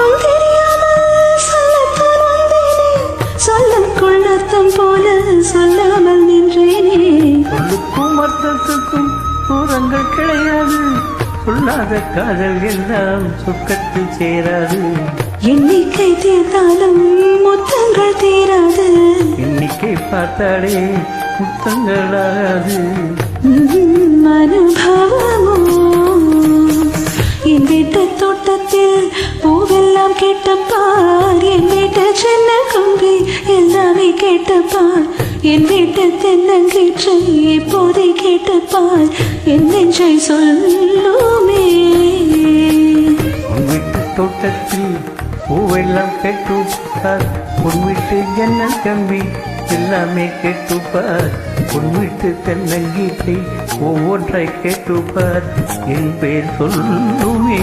எனக்கும் தெரியாமல் சொல்லத்தான் வந்தேனே. சொல்லுக்குள் அர்த்தம் போல சொல்லாமல் நின்றேனே. சொல்லுக்கும் அர்த்தத்துக்கும் தூரங்கள் கிடையாது. சொல்லாத காதல் எல்லாம் சொர்க்கத்தில் சேராது. எண்ணிக்கை தீர்த்தாலும் முத்தங்கள் தீராது. எண்ணிக்கை பார்த்தாலே முத்தங்களாகாது உம், அனுபவமோ? என் வீட்டு தோட்டத்தில் கேட்டப்பார் என் வீட்டு சின்ன கம்பி எல்லாமே கேட்டப்பார் என் வீட்டு தென்னங்கீற்றை இப்போதை கேட்டப்பார் என் நெஞ்சை சொல்லுமே. உன் வீட்டு தோட்டத்தில் பூவெல்லாம் கேட்டுப்பார் உன் வீட்டு என்ன கம்பி எல்லாமே கேட்டுப்பார் உன் வீட்டு தென்னங்கீட்டை ஒவ்வொன்றை கேட்டுப்பார் என் பேர் சொல்லுமே.